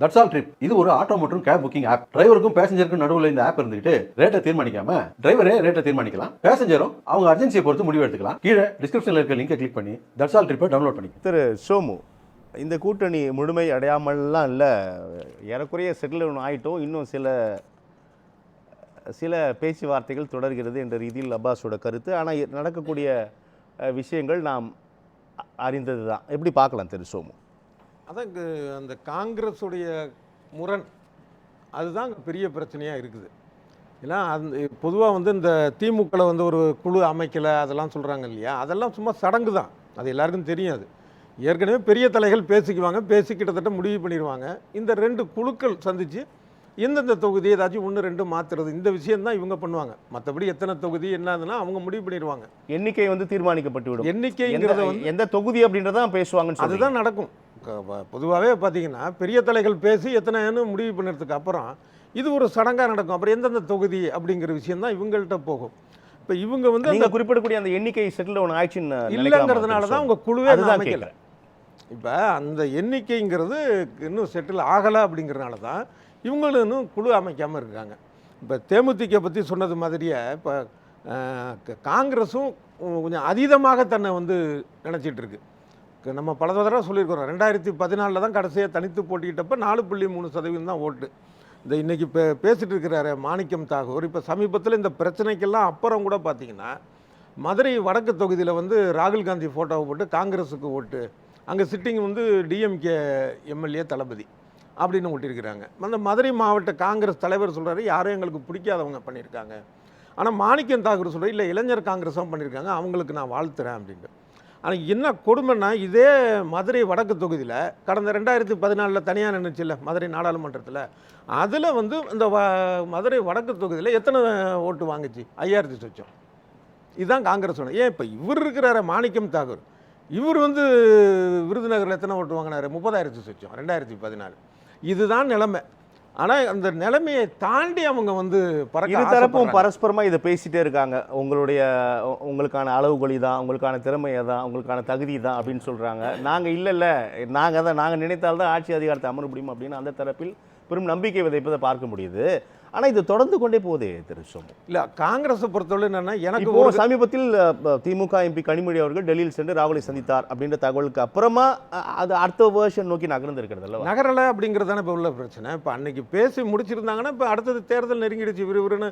That's all trip இது ஒரு auto மற்றும் கேப் புக்கிங் ஆப் டிரைவருக்கும் பேசஞ்சருக்கும் நடுவில் இந்த ஆப் இருந்துட்டு ரேட்டை தீர்மானிக்காம டிரைவரே ரேட்டை தீர்மானிக்கலாம். பேசஞ்சரும் அவங்க அர்ஜென்சியை பொறுத்து முடிவு எடுத்துக்கலாம். கீழே டிஸ்கிரிப்ஷனில் இருக்க லிங்கை கிளிக் பண்ணி தட்ஸ் ஆல் ட்ரிப்பை டவுன்லோட் பண்ணி திரு சோமு இந்த கூட்டணி முழுமை அடையாமல்லாம் இல்லை. ஏறக்குறைய செட்டில் ஆகிட்டோம் இன்னும் சில சில பேச்சுவார்த்தைகள் தொடர்கிறது என்ற ரீதியில் அப்பாஸோட கருத்து. ஆனால் நடக்கக்கூடிய விஷயங்கள் நாம் அறிந்தது தான் எப்படி பார்க்கலாம் திரு சோமு? அதான் இங்க அந்த காங்கிரஸுடைய முரண். அதுதான் பெரிய பிரச்சனையாக இருக்குது. ஏன்னா அந்த பொதுவாக வந்து இந்த திமுகவில் வந்து ஒரு குழு அமைக்கலை அதெல்லாம் சொல்கிறாங்க இல்லையா? அதெல்லாம் சும்மா சடங்கு தான். அது எல்லாருக்கும் தெரியும் அது. ஏற்கனவே பெரிய தலைகள் பேசிக்குவாங்க பேசி கிட்டத்தட்ட முடிவு பண்ணிடுவாங்க. இந்த ரெண்டு குழுக்கள் சந்தித்து எந்தெந்த தொகுதி ஏதாச்சும் ஒன்று ரெண்டு மாற்றுறது இந்த விஷயம்தான் இவங்க பண்ணுவாங்க. மற்றபடி எத்தனை தொகுதி என்னதுன்னா அவங்க முடிவு பண்ணிடுவாங்க. எண்ணிக்கை வந்து தீர்மானிக்கப்பட்டு விடும் எண்ணிக்கைங்கிறத எந்த- தொகுதி அப்படின்றத தான் பேசுவாங்கன்னு சொல்றீங்க. அதுதான் நடக்கும். பொதுவாகவே பார்த்தீங்கன்னா பெரிய தலைகள் பேசி எத்தனைன்னு முடிவு பண்ணுறதுக்கு அப்புறம் இது ஒரு சடங்காக நடக்கும். அப்புறம் எந்தெந்த தொகுதி அப்படிங்கிற விஷயம் தான் இவங்கள்ட்ட போகும். இப்போ இவங்க வந்து அந்த குறிப்பிடக்கூடிய அந்த எண்ணிக்கை செட்டில் ஒன்று ஆயிடுச்சுன்னு இல்லைங்கிறதுனால தான் உங்க குழுவே அமைக்கல. இப்போ அந்த எண்ணிக்கைங்கிறது இன்னும் செட்டில் ஆகலை அப்படிங்கிறனால தான் இவங்களும் இன்னும் குழு அமைக்காமல் இருக்காங்க. இப்போ தேமுதிக பற்றி சொன்னது மாதிரியே இப்போ காங்கிரஸும் கொஞ்சம் அதீதமாக தன்னை வந்து நினச்சிட்டு இருக்கு. க- நம்ம பல தடவை சொல்லியிருக்கிறோம். ரெண்டாயிரத்தி பதினாலில் தான் கடைசியாக தனித்து போட்டிக்கிட்டப்ப நாலு புள்ளி மூணு சதவீதம் தான் ஓட்டு. இந்த இன்றைக்கி இப்போ பேசிகிட்டு இருக்கிறாரு மாணிக்கம் தாகூர். இப்போ சமீபத்தில் இந்த பிரச்சனைக்கெல்லாம் அப்புறம் கூட பார்த்தீங்கன்னா மதுரை வடக்கு தொகுதியில் வந்து ராகுல் காந்தி ஃபோட்டோவை போட்டு காங்கிரஸுக்கு ஓட்டு. அங்கே சிட்டிங் வந்து டிஎம்கே எம்எல்ஏ தளபதி அப்படின்னு ஒட்டியிருக்கிறாங்க அந்த மதுரை மாவட்ட காங்கிரஸ் தலைவர் சொல்கிறாரு யாரும் எங்களுக்கு பிடிக்காதவங்க பண்ணியிருக்காங்க. ஆனால் மாணிக்கம் தாக்கூர் சொல்கிறார் இல்லை இளைஞர் காங்கிரஸும் பண்ணியிருக்காங்க. அவங்களுக்கு நான் வாழ்த்துறேன் அப்படின்ட்டு. ஆனால் என்ன கொடுமைன்னா இதே மதுரை வடக்கு தொகுதியில் கடந்த ரெண்டாயிரத்தி பதினாலில் தனியாக நின்றுச்சுல்ல மதுரை நாடாளுமன்றத்தில். அதில் வந்து இந்த வ மதுரை வடக்கு தொகுதியில் எத்தனை ஓட்டு வாங்குச்சு? ஐயாயிரத்தி சொச்சம். இதுதான் காங்கிரஸ் ஏன் இப்போ இவர் இருக்கிறார? மாணிக்கம் தாகூர். இவர் வந்து விருதுநகரில் எத்தனை ஓட்டு வாங்கினாரு? முப்பதாயிரத்தி சொச்சம் ரெண்டாயிரத்தி பதினாலு. இதுதான் நிலைமை. ஆனால் அந்த நிலைமையை தாண்டி அவங்க வந்து பறக்க இரு தரப்பும் ஆசைப்படுறாங்க. பரஸ்பரமா இதை பேசிட்டே இருக்காங்க. உங்களுடைய உங்களுக்கான அளவுகொலி தான் உங்களுக்கான திறமை தான் உங்களுக்கான தகுதி தான் அப்படின்னு சொல்றாங்க. நாங்க இல்ல இல்ல நாங்க தான் நாங்க நினைத்தால்தான் ஆட்சி அதிகாரத்தை அமர முடியும் அப்படின்னு அந்த தரப்பில் பெரும் நம்பிக்கை விதைப்பதை பார்க்க முடியுது. ஆனா இது தொடர்ந்து கொண்டே போகுதே திரு சோமு. இல்ல காங்கிரஸை பொறுத்தவரை என்னன்னா எனக்கு ஒரு சமீபத்தில் திமுக எம்பி கனிமொழி அவர்கள் டெல்லியில் சென்று ராகுலை சந்தித்தார் அப்படின்ற தகவலுக்கு அப்புறமா அது அடுத்த வேர்ஷன் நோக்கி நகர்ந்து இருக்கிறது அல்லவா? நகரலை அப்படிங்கிறது தானே இப்போ உள்ள பிரச்சனை. இப்போ அன்னைக்கு பேசி முடிச்சிருந்தாங்கன்னா இப்போ அடுத்தது தேர்தல் நெருங்கிடுச்சு. விறுவிறுன்னு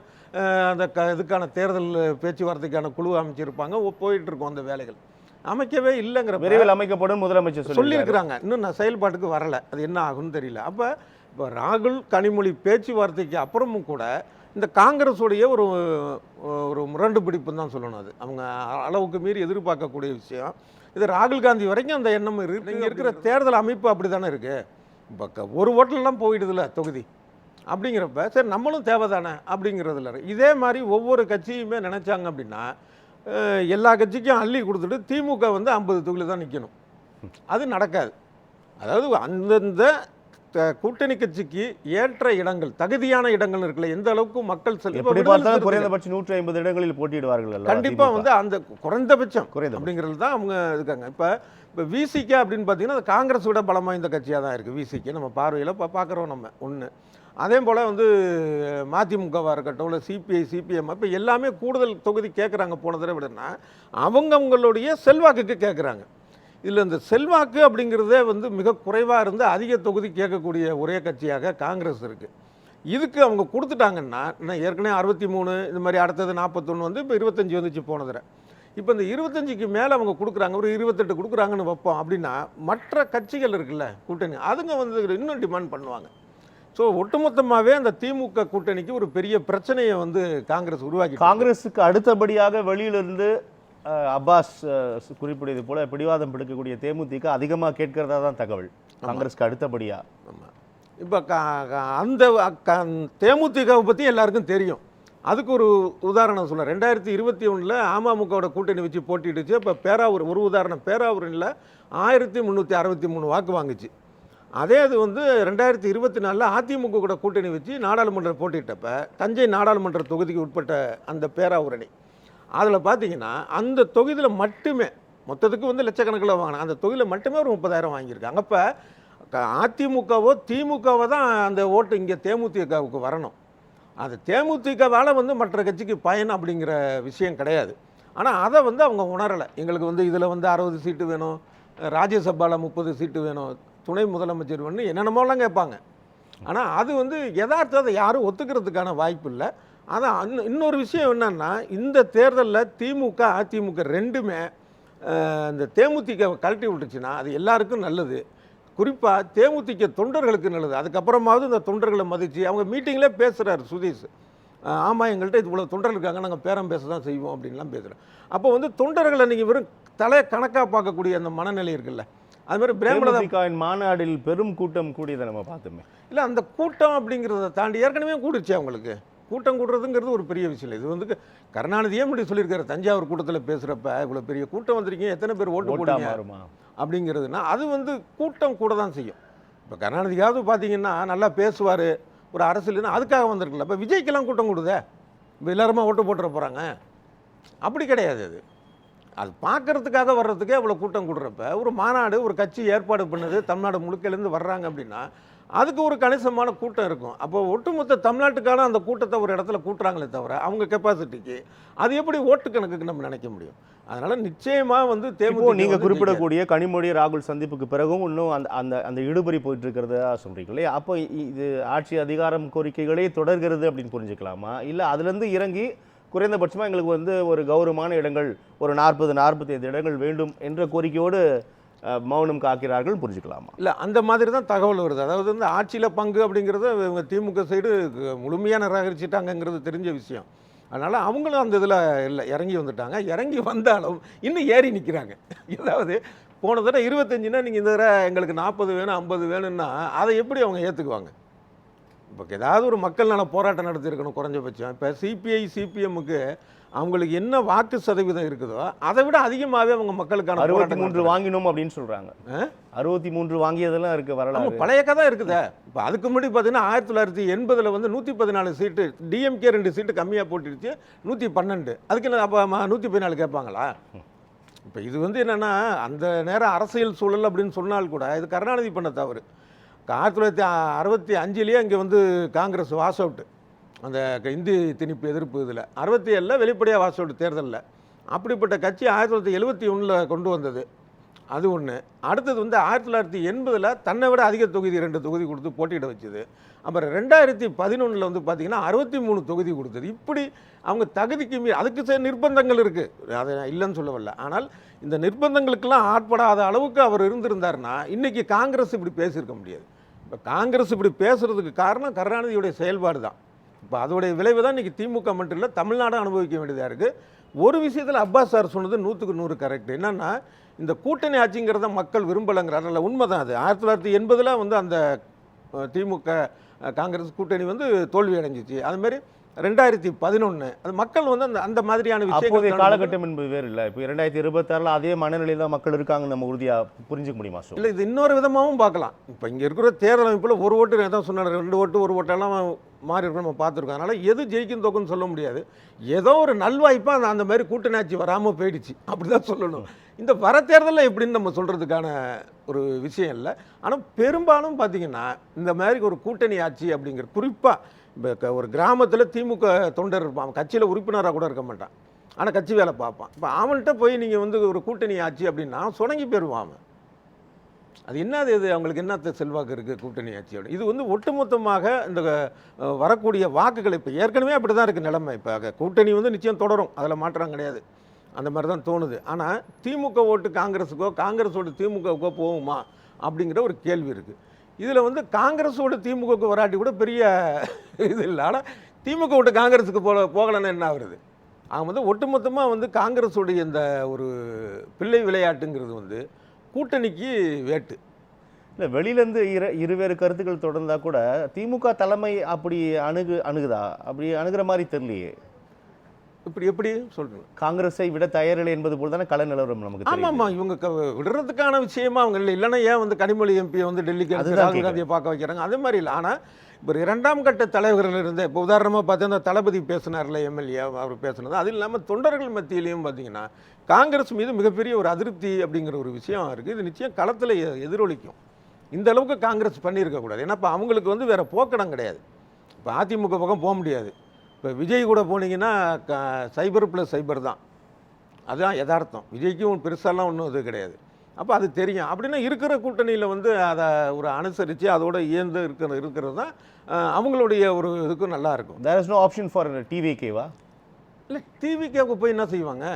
அந்த க இதுக்கான தேர்தல் பேச்சுவார்த்தைக்கான குழு அமைச்சிருப்பாங்க. போயிட்டு இருக்கும் அந்த வேலைகள். அமைக்கவே இல்லைங்கிற விரைவில் அமைக்கப்படும் முதலமைச்சர் சொல்லி சொல்லியிருக்கிறாங்க. இன்னும் நான் செயல்பாட்டுக்கு வரல. அது என்ன ஆகும்னு தெரியல. அப்போ இப்போ ராகுல் கனிமொழி பேச்சுவார்த்தைக்கு அப்புறமும் கூட இந்த காங்கிரஸுடைய ஒரு ஒரு முரண்டு பிடிப்புன்னு தான் சொல்லணும் அது. அவங்க அளவுக்கு மீறி எதிர்பார்க்கக்கூடிய விஷயம். இது ராகுல் காந்தி வரைக்கும் அந்த எண்ணம் இருக்கு. இங்கே இருக்கிற தேர்தல் அமைப்பு அப்படி தானே இருக்குது இப்போ ஒரு ஓட்டலாம் போயிடுதுல தொகுதி. அப்படிங்கிறப்ப சரி நம்மளும் தேவை தானே அப்படிங்கிறதுல. இதே மாதிரி ஒவ்வொரு கட்சியுமே நினச்சாங்க அப்படின்னா எல்லா கட்சிக்கும் அள்ளி கொடுத்துட்டு திமுக வந்து ஐம்பது தொகுதியில் தான் நிற்கணும் அது நடக்காது. அதாவது அந்தந்த கூட்டணி கட்சிக்கு ஏற்ற இடங்கள் தகுதியான இடங்கள் இருக்குல்ல எந்த அளவுக்கு மக்கள் செல் இப்ப எப்படி விடுதலை பார்த்தாலும் சிறுத்தைகள் குறைந்தபட்சம் நூற்றி ஐம்பது இடங்களில் போட்டியிடுவார்கள் அல்லவா கண்டிப்பா திமுக? வந்து அந்த குறைந்தபட்சம் குறைந்தபட்சம். அப்படிங்கிறது தான் அவங்க இருக்காங்க இப்போ இப்போ விசிகே அப்படின்னு பார்த்தீங்கன்னா அது காங்கிரஸ் விட பலமா இந்த கட்சியாக தான் இருக்குது விசிகே நம்ம பார்வையில் இப்போ பார்க்குறோம் நம்ம ஒன்று அதே போல் வந்து மதிமுகவாக இருக்கட்டும் இல்லை சிபிஐ சிபிஎம் இப்போ எல்லாமே கூடுதல் தொகுதி கேட்குறாங்க போன தடவை விடனா அவங்கவங்களுடைய செல்வாக்குக்கு கேட்குறாங்க இதில் இந்த செல்வாக்கு அப்படிங்கிறதே வந்து மிக குறைவாக இருந்து அதிக தொகுதி கேட்கக்கூடிய ஒரே கட்சியாக காங்கிரஸ் இருக்குது இதுக்கு அவங்க கொடுத்துட்டாங்கன்னா இன்னும் ஏற்கனவே அறுபத்தி மூணு இந்த மாதிரி அடுத்தது நாற்பத்தொன்று வந்து இப்போ இருபத்தஞ்சி வந்துச்சு போன தடவை. இப்போ இந்த இருபத்தஞ்சிக்கு மேலே அவங்க கொடுக்குறாங்க ஒரு இருபத்தெட்டு கொடுக்குறாங்கன்னு வைப்போம் அப்படின்னா மற்ற கட்சிகள் இருக்குல்ல கூட்டணி அதுங்க வந்து இன்னும் டிமாண்ட் பண்ணுவாங்க. ஸோ ஒட்டுமொத்தமாகவே அந்த திமுக கூட்டணிக்கு ஒரு பெரிய பிரச்சனையை வந்து காங்கிரஸ் உருவாக்கி காங்கிரஸுக்கு அடுத்தபடியாக வெளியிலிருந்து அப்பாஸ் குறிப்பிடுவது போல பிடிவாதம் பிடிக்கக்கூடிய தேமுதிக அதிகமாக கேட்கிறதா தான் தகவல். காங்கிரஸ்க்கு அடுத்தபடியா. இப்போ அந்த தேமுதிகவை பற்றி எல்லாருக்கும் தெரியும். அதுக்கு ஒரு உதாரணம் சொல்ல ரெண்டாயிரத்தி இருபத்தி ஒன்றில் அமமுகவோட கூட்டணி வச்சு போட்டிடுச்சு. இப்போ பேராவூர் ஒரு உதாரணம். பேராவூரில் ஆயிரத்தி முந்நூற்றி அறுபத்தி மூணு வாக்கு வாங்குச்சு. அதே இது வந்து ரெண்டாயிரத்தி இருபத்தி நாலில் அதிமுக கூட கூட்டணி வச்சு நாடாளுமன்ற போட்டிட்டப்ப தஞ்சை நாடாளுமன்ற தொகுதிக்கு உட்பட்ட அந்த பேராவூரணி. அதில் பார்த்தீங்கன்னா அந்த தொகுதியில் மட்டுமே மொத்தத்துக்கு வந்து லட்சக்கணக்கில் வாங்கினா அந்த தொகுதியில் மட்டுமே ஒரு முப்பதாயிரம் வாங்கியிருக்காங்க. அப்போ அதிமுகவோ திமுகவோ தான் அந்த ஓட்டு இங்கே தேமுதிகவுக்கு வரணும். அது தேமுதிகவால் வந்து மற்ற கட்சிக்கு பயன் அப்படிங்கிற விஷயம் கிடையாது. ஆனால் அதை வந்து அவங்க உணரலை. எங்களுக்கு வந்து இதில் வந்து அறுபது சீட்டு வேணும் ராஜ்யசபாவில் முப்பது சீட்டு வேணும் துணை முதலமைச்சர் வேணும் என்னென்னமோலாம் கேட்பாங்க. ஆனால் அது வந்து யதார்த்தத்தை யாரும் ஒத்துக்கிறதுக்கான வாய்ப்பு இல்லை. அதான் இன்னும் இன்னொரு விஷயம் என்னன்னா இந்த தேர்தலில் திமுக அதிமுக ரெண்டுமே இந்த தேமுதிக கழட்டி விட்டுச்சுன்னா அது எல்லாருக்கும் நல்லது. குறிப்பாக தேமுதிக தொண்டர்களுக்கு நல்லது. அதுக்கப்புறமாவது இந்த தொண்டர்களை மதித்து அவங்க மீட்டிங்லேயே பேசுகிறார் சுதீஷ். ஆமாம் எங்கள்கிட்ட இவ்வளோ தொண்டர்கள் இருக்காங்க நாங்கள் பேரம் பேச தான் செய்வோம் அப்படின்லாம் பேசுகிறோம் அப்போ வந்து தொண்டர்களை நீங்கள் வெறும் தலை கணக்காக பார்க்கக்கூடிய அந்த மனநிலை இருக்குல்ல. அது மாதிரி பிரேமலதா தேமுதிகவின் மாநாடில் பெரும் கூட்டம் கூடியதை நம்ம பார்த்தோமே. இல்லை அந்த கூட்டம் அப்படிங்கிறத தாண்டி ஏற்கனவே கூடுச்சு அவங்களுக்கு. கூட்டம் கூடுறதுங்கிறது ஒரு பெரிய விஷயம் இல்லை. இது வந்து கருணாநிதியே இப்படி சொல்லியிருக்காரு தஞ்சாவூர் கூட்டத்தில் பேசுகிறப்ப இவ்வளோ பெரிய கூட்டம் வந்திருக்கீங்க எத்தனை பேர் ஓட்டு போடுங்க அப்படிங்கிறதுனா அது வந்து கூட்டம் கூட தான் செய்யும். இப்போ கருணாநிதியாவது பார்த்தீங்கன்னா நல்லா பேசுவார் ஒரு அரசியல்னா அதுக்காக வந்திருக்குல்ல இப்போ விஜய்க்கெல்லாம் கூட்டம் கொடுதே? இப்போ எல்லாருமா ஓட்டு போட்டுற போகிறாங்க அப்படி கிடையாது அது. அது பார்க்கறதுக்காக வர்றதுக்கே அவ்வளோ கூட்டம் கூடுறப்ப ஒரு மாநாடு ஒரு கட்சி ஏற்பாடு பண்ணுது தமிழ்நாடு முழுக்கையிலேருந்து வர்றாங்க அப்படின்னா அதுக்கு ஒரு கணிசமான கூட்டம் இருக்கும். அப்போ ஒட்டுமொத்த தமிழ்நாட்டுக்கான அந்த கூட்டத்தை ஒரு இடத்துல கூட்டுறாங்களே தவிர அவங்க கெப்பாசிட்டிக்கு அது எப்படி ஓட்டு கணக்குக்கு நம்ம நினைக்க முடியும்? அதனால நிச்சயமா வந்து தேமுதிக நீங்க வந்து குறிப்பிடக்கூடிய கனிமொழி ராகுல் சந்திப்புக்கு பிறகும் இன்னும் அந்த அந்த அந்த இழுபறி போயிட்டு இருக்கிறதா இல்லையா? அப்போ இது ஆட்சி அதிகாரம் கோரிக்கைகளே தொடர்கிறது அப்படின்னு புரிஞ்சுக்கலாமா? இல்ல அதுல இருந்து இறங்கி குறைந்தபட்சமாக எங்களுக்கு வந்து ஒரு கௌரவமான இடங்கள் ஒரு நாற்பது நாற்பத்தி ஐந்து இடங்கள் வேண்டும் என்ற கோரிக்கையோடு மௌனம் காக்கிறார்கள். புரிஞ்சுக்கலாமா? இல்லை அந்த மாதிரி தான் தகவல் வருது. அதாவது வந்து ஆட்சியில் பங்கு அப்படிங்கிறத இவங்க திமுக சைடு முழுமையாக நிராகரிச்சிட்டாங்கங்கிறது தெரிஞ்ச விஷயம். அதனால் அவங்களும் அந்த இதில் இல்லை இறங்கி வந்துட்டாங்க. இறங்கி வந்தாலும் இன்னும் ஏறி நிற்கிறாங்க அதாவது போன தடவை இருபத்தஞ்சுனா நீங்கள் இந்த தடவை எங்களுக்கு நாற்பது வேணும் ஐம்பது வேணும்னா அதை எப்படி அவங்க ஏற்றுக்குவாங்க இப்போ ஏதாவது ஒரு மக்கள் நல போராட்டம் நடத்தியிருக்கணும் குறைஞ்சபட்சம். இப்போ சிபிஐ சிபிஎம்முக்கு அவங்களுக்கு என்ன வாக்கு சதவீதம் இருக்குதோ அதை விட அதிகமாகவே அவங்க மக்களுக்கான அறுபத்தி மூன்று. வாங்கினோம் அப்படின்னு சொல்றாங்க. ஆ? அறுபத்தி மூன்று வாங்கியதெல்லாம் இருக்கு நம்ம வரலாறு பழைய கதை இருக்குதே. இப்போ அதுக்கு முன்னாடி பார்த்தீங்கன்னா ஆயிரத்தி தொள்ளாயிரத்தி எண்பதில் வந்து நூற்றி பதினாலு சீட்டு டிஎம்கே ரெண்டு சீட்டு கம்மியாக போட்டுருச்சு நூற்றி பன்னெண்டு. அதுக்கு என்ன அப்போ நூற்றி பதினாலு கேட்பாங்களா? இப்போ இது வந்து என்னென்னா அந்த நேரம் அரசியல் சூழல் அப்படின்னு சொன்னால் கூட இது கருணாநிதி பண்ண தவறு. ஆயிரத்தி தொள்ளாயிரத்தி அறுபத்தி அஞ்சுலேயே இங்கே வந்து காங்கிரஸ் வாஸ் அவுட்டு. அந்த க- இந்தி திணிப்பு எதிர்ப்பு இதில். அறுபத்தி ஏழில் வெளிப்படையாக வாஸ் அவுட் தேர்தலில். அப்படிப்பட்ட கட்சி ஆயிரத்தி தொள்ளாயிரத்தி எழுபத்தி ஒன்றில் கொண்டு வந்தது. அது ஒன்று. அடுத்தது வந்து ஆயிரத்தி தொள்ளாயிரத்தி எண்பதில் தன்னை விட அதிக தொகுதி ரெண்டு தொகுதி கொடுத்து போட்டியிட வச்சுது. அப்புறம் ரெண்டாயிரத்தி பதினொன்றில் வந்து பார்த்தீங்கன்னா அறுபத்தி மூணு தொகுதி கொடுத்தது. இப்படி அவங்க தகுதிக்கு மீ அதுக்கு சில நிர்பந்தங்கள் இருக்குது அதை நான் இல்லைன்னு சொல்ல வரல. ஆனால் இந்த நிர்பந்தங்களுக்கெல்லாம் ஆட்படாத அளவுக்கு அவர் இருந்திருந்தாருன்னா இன்றைக்கி காங்கிரஸ் இப்படி பேசியிருக்க முடியாது. இப்போ காங்கிரஸ் இப்படி பேசுகிறதுக்கு காரணம் கருணாநிதியுடைய செயல்பாடு தான். இப்போ அதோடைய விளைவு தான் இன்றைக்கி திமுக மட்டும் இல்லை தமிழ்நாடு அனுபவிக்க வேண்டியதாக இருக்குது ஒரு விஷயத்தில் அப்பாஸ் சார் சொன்னது நூற்றுக்கு நூறு கரெக்ட் என்னென்னா இந்த கூட்டணி ஆட்சிங்கிறத மக்கள் விரும்பலைங்கிறார். இல்லை உண்மைதான் அது. ஆயிரத்தி தொள்ளாயிரத்தி எண்பதில் வந்து அந்த திமுக காங்கிரஸ் கூட்டணி வந்து தோல்வி அடைஞ்சிச்சு. அதுமாரி ரெண்டாயிரத்தி பதினொன்று அது மக்கள் வந்து அந்த அந்த மாதிரியான அப்போதைய விஷயங்கள் காலகட்டம் என்பது வேறு இல்லை. இப்போ இரண்டாயிரத்தி இருபத்தாறுல அதே மனநிலையில் தான் மக்கள் இருக்காங்கன்னு நம்ம உறுதியா புரிஞ்சுக்க முடியுமா சார் இல்லை இது இன்னொரு விதமாகவும் பார்க்கலாம். இப்போ இங்கே இருக்கிற தேர்தல் அமைப்பில் ஒரு ஓட்டு தான் சொன்னார் ரெண்டு ஓட்டு ஒரு ஓட்டெல்லாம் மாறி இருக்கும் நம்ம பார்த்துருக்கோம். அதனால் எது ஜெயிக்கும் தோக்குன்னு சொல்ல முடியாது. ஏதோ ஒரு நல்வாய்ப்பாக அந்த அந்த மாதிரி கூட்டணி ஆட்சி வராமல் போயிடுச்சு. அப்படி தான் சொல்லணும். இந்த வர தேர்தலில் எப்படின்னு நம்ம சொல்கிறதுக்கான ஒரு விஷயம் இல்லை. ஆனால் பெரும்பாலும் பார்த்தீங்கன்னா இந்த மாதிரி ஒரு கூட்டணி ஆட்சி அப்படிங்கிற குறிப்பாக இப்போ ஒரு கிராமத்தில் திமுக தொண்டர் இருப்பான். கட்சியில் உறுப்பினராக கூட இருக்க மாட்டான். ஆனால் கட்சி வேலை பார்ப்பான். இப்போ அவன்கிட்ட போய் நீங்கள் வந்து ஒரு கூட்டணி ஆட்சி அப்படின்னா சுணங்கி போயிடுவான் அவன். அது என்னது இது? அவங்களுக்கு என்னத்த செல்வாக்கு இருக்குது கூட்டணி ஆட்சி இது வந்து ஒட்டுமொத்தமாக இந்த வரக்கூடிய வாக்குகள் இப்போ ஏற்கனவே அப்படி தான் இருக்குது நிலைமை. இப்போ கூட்டணி வந்து நிச்சயம் தொடரும். அதில் மாற்றம் கிடையாது. அந்த மாதிரி தான் தோணுது. ஆனால் திமுக ஓட்டு காங்கிரஸுக்கோ காங்கிரஸ் ஓட்டு திமுகவுக்கோ போகுமா அப்படிங்கிற ஒரு கேள்வி இருக்குது இதில் வந்து காங்கிரஸோட திமுகவுக்கு வராட்டி கூட பெரிய இது இல்லை. ஆனால் திமுக விட்டு காங்கிரஸுக்கு போக போகலன்னா என்ன ஆகுறது? அவங்க வந்து ஒட்டுமொத்தமாக வந்து காங்கிரஸுடைய இந்த ஒரு பிள்ளை விளையாட்டுங்கிறது வந்து கூட்டணிக்கு வேட்டு. இல்லை வெளியிலேருந்து இரு இருவேறு கருத்துக்கள் தொடர்ந்தால் கூட திமுக தலைமை அப்படி அணுகு அணுகுதா? அப்படி அணுகிற மாதிரி தெரியலையே. இப்படி எப்படி சொல்றீங்க காங்கிரஸை விட தயாரில்லை என்பது போல் தானே கள நிலவரம் நமக்கு ஆமா தெரியுது. ஆமா இவங்க விடுறதுக்கான விஷயமா அவங்க இல்லை. இல்லைன்னா ஏன் வந்து கனிமொழி எம்பியை வந்து டெல்லிக்கு அனுப்பி ராகுல் காந்தியை பார்க்க வைக்கிறாங்க? அதே மாதிரி இல்லை. ஆனால் இப்போ இரண்டாம் கட்ட தலைவர்கள் இருந்த இப்போ உதாரணமாக பார்த்தீங்கன்னா தளபதி பேசினார்ல எம்எல்ஏ அவர் பேசுனது. அது இல்லாமல் தொண்டர்கள் மத்தியிலையும் பார்த்தீங்கன்னா காங்கிரஸ் மீது மிகப்பெரிய ஒரு அதிருப்தி அப்படிங்கிற ஒரு விஷயம் இருக்குது இது நிச்சயம் களத்தில் எதிரொலிக்கும். இந்த அளவுக்கு காங்கிரஸ் பண்ணியிருக்கக்கூடாது. ஏன்னா இப்போ அவங்களுக்கு வந்து வேறு போக்கடம் கிடையாது. இப்போ அதிமுக பக்கம் போக முடியாது. இப்போ விஜய் கூட போனீங்கன்னா க- சைபர் ப்ளஸ் சைபர் தான். அதுதான் யதார்த்தம். விஜய்க்கும் பெருசாலாம் ஒன்றும் இது கிடையாது. அப்போ அது தெரியும். அப்படின்னா இருக்கிற கூட்டணியில் வந்து அதை ஒரு அனுசரித்து அதோட இயந்து இருக்கிற இருக்கிறது தான் அவங்களுடைய ஒரு இதுக்கும் நல்லா இருக்கும். There is no option for டிவிகேவா இல்லை டிவிக்கு போய் என்ன செய்வாங்க?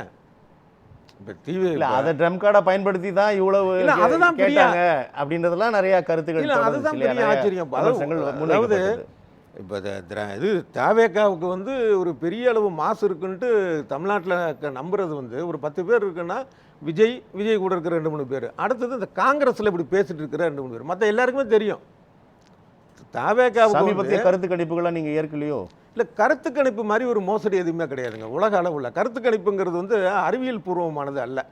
இப்போ டிவி இல்ல அதை ட்ரம் கார்டை பயன்படுத்தி தான் இவ்வளவு அதுதான் கேட்டாங்க அப்படின்றதெல்லாம் நிறைய கருத்துக்கள் அதுதான் ஆச்சரியம். அதாவது இப்போ இது தாவேக்காவுக்கு வந்து ஒரு பெரிய அளவு மாசு இருக்குன்ட்டு தமிழ்நாட்டில் நம்புறது வந்து ஒரு பத்து பேர் இருக்குன்னா விஜய் விஜய் கூட இருக்கிற ரெண்டு மூணு பேர். அடுத்தது இந்த காங்கிரஸில் இப்படி பேசிட்டு இருக்கிற ரெண்டு மூணு பேர். மற்ற எல்லாருக்குமே தெரியும். தாவேக்காவுக்கு வந்து- கருத்து கணிப்புகளை நீங்க ஏற்கலையோ? இல்லை கருத்து கணிப்பு மாதிரி ஒரு மோசடி எதுவுமே கிடையாதுங்க. உலக அளவுல. கருத்து கணிப்புங்கிறது வந்து அறிவியல் பூர்வமானது அல்ல.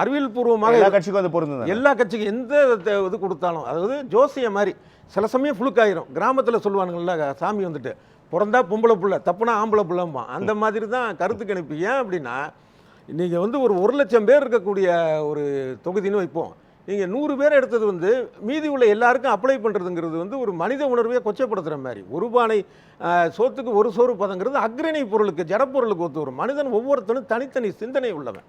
அறிவியல் பூர்வமாக எல்லா கட்சிக்கும் அது பொருந்தும் எல்லா கட்சிக்கும் எந்த இது கொடுத்தாலும் அதாவது ஜோசிய மாதிரி சில சமயம் ஃபுளுக்காயிரும் கிராமத்தில் சொல்லுவானுங்கள்ல சாமி வந்துட்டு பிறந்தா பொம்பளை புள்ள தப்புனா ஆம்பளை புள்ளம்பா அந்த மாதிரி தான் கருத்து கணிப்பு. ஏன் அப்படின்னா நீங்கள் வந்து ஒரு ஒரு லட்சம் பேர் இருக்கக்கூடிய ஒரு தொகுதின்னு வைப்போம். நீங்கள் நூறு பேர் எடுத்தது வந்து மீதி உள்ள எல்லாருக்கும் அப்ளை பண்ணுறதுங்கிறது வந்து ஒரு மனித உணர்வையே கொச்சப்படுத்துகிற மாதிரி. ஒரு பானை சோத்துக்கு ஒரு சோறு பதங்கிறது அக்ரணி பொருளுக்கு ஜடப்பொருளுக்கு ஒத்து வரும். மனிதன் ஒவ்வொருத்தனும் தனித்தனி சிந்தனை உள்ளவன்.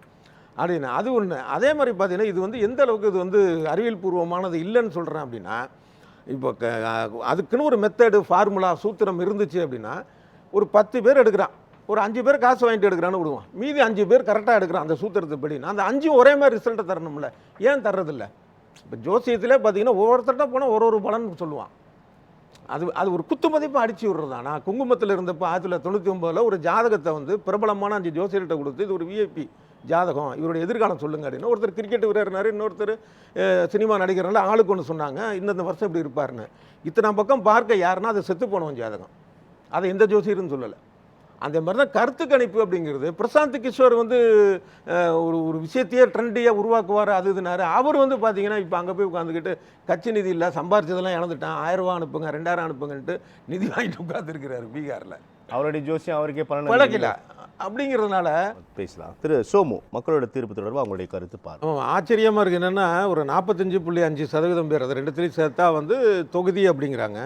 அப்படின்னு. அது ஒன்று அதே மாதிரி பார்த்தீங்கன்னா இது வந்து எந்த அளவுக்கு இது வந்து அறிவியல் பூர்வமானது இல்லைன்னு சொல்கிறேன் அப்படின்னா இப்போ க- அதுக்குன்னு ஒரு மெத்தடு ஃபார்முலா சூத்திரம் இருந்துச்சு அப்படின்னா ஒரு பத்து பேர் எடுக்கிறான். ஒரு அஞ்சு பேர் காசு வாங்கிட்டு எடுக்கிறான்னு விடுவான். மீதி அஞ்சு பேர் கரெக்டாக எடுக்கிறான் அந்த சூத்திரத்தை படினா அந்த அஞ்சும் ஒரே மாதிரி ரிசல்ட்டை தரணும்ல. ஏன் தர்றதில்ல? இப்போ ஜோசியத்திலே பார்த்தீங்கன்னா ஒவ்வொருத்தர்கிட்ட போனால் ஒரு ஒரு பலன் சொல்லுவான். அது அது ஒரு குத்து மதிப்பு அடிச்சு விடுறதா? நான் குங்குமத்தில் இருந்தப்போ ஆயிரத்தி தொள்ளாயிரத்தி தொண்ணூற்றி ஒம்பதில் ஒரு ஜாதகத்தை வந்து பிரபலமான அஞ்சு ஜோசியர்கிட்ட கொடுத்து இது ஒரு விஐபி ஜாதகம் இவருடைய எதிர்காலம் சொல்லுங்க அப்படின்னு. ஒருத்தர் கிரிக்கெட் வீரர்னாரு இன்னொருத்தர் சினிமா நடிகர்னால ஆளுக்கு ஒன்று சொன்னாங்க இந்தந்த வருஷம் இப்படி இருப்பாருன்னு. இத்தனை பக்கம் பார்க்க யாருன்னா அது செத்து போனவன் ஜாதகம். அதை எந்த ஜோசியரும் சொல்லலை. அந்த மாதிரி தான் கருத்து கணிப்பு அப்படிங்கிறது. பிரசாந்த் கிஷோர் வந்து ஒரு ஒரு விஷயத்தையே ட்ரெண்டியாக உருவாக்குவார் அது இதுனாரு. அவர் வந்து பார்த்தீங்கன்னா இப்போ அங்கே போய் உட்காந்துக்கிட்டு கட்சி நிதி இல்லை சம்பாரிச்சதெல்லாம் இழந்துட்டான் ஆயிரம் ரூபா அனுப்புங்க ரெண்டாயிரம் அனுப்புங்கன்ட்டு நிதி வாங்கிட்டு உட்காந்துருக்கிறாரு பீகாரில். அவருடைய ஜோசியம் அவருக்கே பலன் பழக்கல அப்படிங்கிறதுனால பேசலாம். திரு சோமு மக்களோட தீர்ப்பு தொடர்பாக அவங்களுடைய கருத்து பாருங்க ஆச்சரியமாக இருக்குது என்னென்னா ஒரு நாற்பத்தஞ்சு புள்ளி அஞ்சு சதவீதம் பேர் அது ரெண்டுத்துலேயும் சேர்த்தா வந்து தொகுதி அப்படிங்கிறாங்க.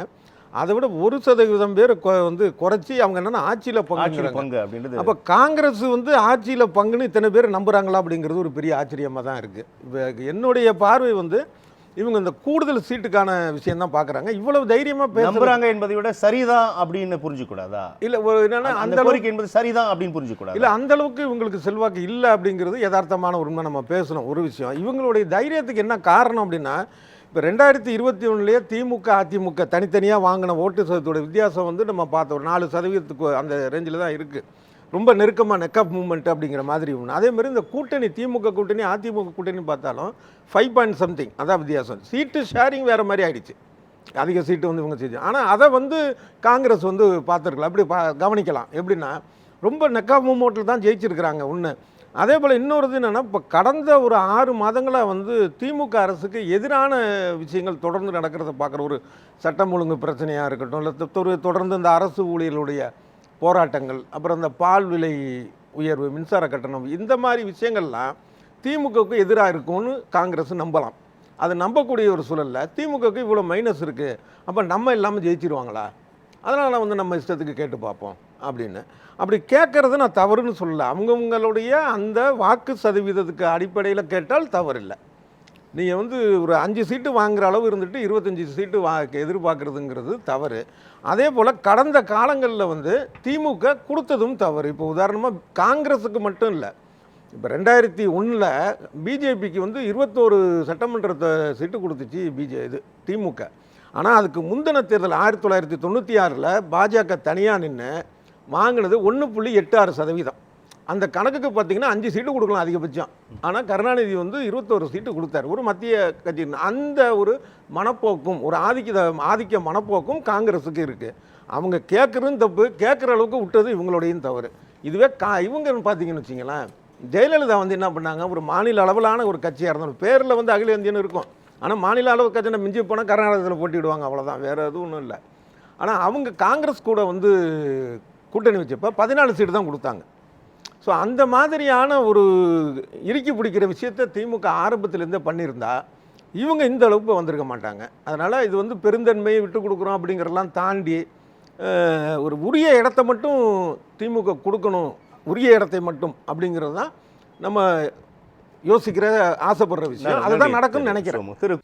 அதை விட ஒரு சதவீதம் பேர் வந்து குறைச்சி அவங்க என்னென்னா ஆட்சியில் பங்குங்கிறாங்க. பங்கு அப்படின்றது அப்போ காங்கிரஸ் வந்து ஆட்சியில் பங்குன்னு இத்தனை பேர் நம்புறாங்களா அப்படிங்கிறது ஒரு பெரிய ஆச்சரியமாக தான் இருக்குது இப்போ என்னுடைய பார்வை வந்து இவங்க இந்த கூடுதல் சீட்டுக்கான விஷயம் தான் பார்க்குறாங்க. இவ்வளவு தைரியமாக பேசுறாங்க நம்புறாங்க என்பதை விட சரிதான் அப்படின்னு புரிஞ்சுக்கூடாதா? இல்லை ஒரு என்னன்னா அந்த கோரிக்கை என்பது சரிதான் அப்படின்னு புரிஞ்சுக்கூடாது? இல்லை அந்த அளவுக்கு இவங்களுக்கு செல்வாக்கு இல்லை அப்படிங்கிறது யதார்த்தமான உண்மை. நம்ம பேசணும் ஒரு விஷயம். இவங்களுடைய தைரியத்துக்கு என்ன காரணம் அப்படின்னா இப்போ ரெண்டாயிரத்தி இருபத்தி ஒன்றுலேயே திமுக அதிமுக தனித்தனியாக வாங்கின ஓட்டு சதவீதத்தோட வித்தியாசம் வந்து நம்ம பார்த்தோம் ஒரு நாலு சதவீதத்துக்கு அந்த ரேஞ்சில் தான் இருக்குது ரொம்ப நெருக்கமாக நெக்கப் மூமெண்ட் அப்படிங்கிற மாதிரி ஒன்று அதே மாதிரி இந்த கூட்டணி திமுக கூட்டணி அதிமுக கூட்டணி பார்த்தாலும் ஃபைவ் பாயிண்ட் சம்திங் அதான் வித்தியாசம். சீட்டு ஷேரிங் வேறு மாதிரி ஆயிடுச்சு. அதிக சீட்டு வந்து இவங்க செஞ்சு ஆனால் அதை வந்து காங்கிரஸ் வந்து பார்த்துருக்கலாம். அப்படி பா கவனிக்கலாம். எப்படின்னா ரொம்ப நெக்கா மூமெண்ட்டில் தான் ஜெயிச்சிருக்கிறாங்க ஒன்று அதே போல் இன்னொரு இது என்னென்னா இப்போ கடந்த ஒரு ஆறு மாதங்களாக வந்து திமுக அரசுக்கு எதிரான விஷயங்கள் தொடர்ந்து நடக்கிறத பார்க்குற ஒரு சட்டம் ஒழுங்கு பிரச்சனையாக இருக்கட்டும் இல்லை தொடர்ந்து இந்த அரசு ஊழியர்களுடைய போராட்டங்கள் அப்புறம் இந்த பால் விலை உயர்வு மின்சார கட்டணம் இந்த மாதிரி விஷயங்கள்லாம் திமுகவுக்கு எதிராக இருக்கும்னு காங்கிரஸ் நம்பலாம். அது நம்பக்கூடிய ஒரு சூழலில் திமுகவுக்கு இவ்வளோ மைனஸ் இருக்குது அப்போ நம்ம இல்லாமல் ஜெயிச்சிருவாங்களா? அதனால் வந்து நம்ம இஷ்டத்துக்கு கேட்டு பார்ப்போம் அப்படின்னு. அப்படி கேட்குறது நான் தவறுன்னு சொல்லலை. அவங்கவுங்களுடைய அந்த வாக்கு சதவீதத்துக்கு அடிப்படையில் கேட்டால் தவறில்லை. நீங்கள் வந்து ஒரு அஞ்சு சீட்டு வாங்குற அளவு இருந்துட்டு இருபத்தஞ்சி சீட்டு வா எதிர்பார்க்குறதுங்கிறது தவறு. அதே போல் கடந்த காலங்களில் வந்து திமுக கொடுத்ததும் தவறு. இப்போ உதாரணமாக காங்கிரஸுக்கு மட்டும் இல்லை இப்போ ரெண்டாயிரத்தி ஒன்றில் பிஜேபிக்கு வந்து இருபத்தோரு சட்டமன்றத்தை சீட்டு கொடுத்துச்சு பிஜே இது திமுக. ஆனால் அதுக்கு முந்தின தேர்தல் ஆயிரத்தி தொள்ளாயிரத்தி தொண்ணூற்றி ஆறில் பாஜக தனியாக நின்று வாங்கினது ஒன்று புள்ளி எட்டு ஆறு சதவீதம். அந்த கணக்குக்கு பார்த்தீங்கன்னா அஞ்சு சீட்டு கொடுக்கலாம் அதிகபட்சம். ஆனால் கருணாநிதி வந்து இருபத்தோரு சீட்டு கொடுத்தாரு. ஒரு மத்திய கட்சி அந்த ஒரு மனப்போக்கும் ஒரு ஆதிக்க ஆதிக்க மனப்போக்கும் காங்கிரஸுக்கு இருக்குது அவங்க கேட்குறதும் தப்பு கேட்குற அளவுக்கு விட்டது இவங்களோடையும் தவறு. இதுவே கா இவங்கன்னு பார்த்தீங்கன்னு வச்சிங்களேன் ஜெயலலிதா வந்து என்ன பண்ணாங்க? ஒரு மாநில அளவிலான ஒரு கட்சியாக இருந்தாலும் பேரில் வந்து அகில இந்தியன்னு இருக்கும். ஆனால் மாநில அளவு கட்சியில் மிஞ்சி போனால் கர்நாடகத்தில் போட்டிடுவாங்க அவ்வளோதான் வேறு எதுவும் ஒன்றும் இல்லை. ஆனால் அவங்க காங்கிரஸ் கூட வந்து கூட்டணி வச்சப்போ பதினாலு சீட்டு தான் கொடுத்தாங்க. ஸோ அந்த மாதிரியான ஒரு இறுக்கி பிடிக்கிற விஷயத்தை திமுக ஆரம்பத்திலேருந்தே பண்ணியிருந்தா இவங்க இந்த அளவுக்கு வந்திருக்க மாட்டாங்க. அதனால் இது வந்து பெருந்தன்மையை விட்டு கொடுக்குறோம் அப்படிங்கிறதெல்லாம் தாண்டி ஒரு உரிய இடத்த மட்டும் திமுக கொடுக்கணும் உரிய இடத்தை மட்டும் அப்படிங்கிறது தான் நம்ம யோசிக்கிற ஆசைப்படுற விஷயம். அதுதான் நடக்கும்னு நினைக்கிறேன். திரு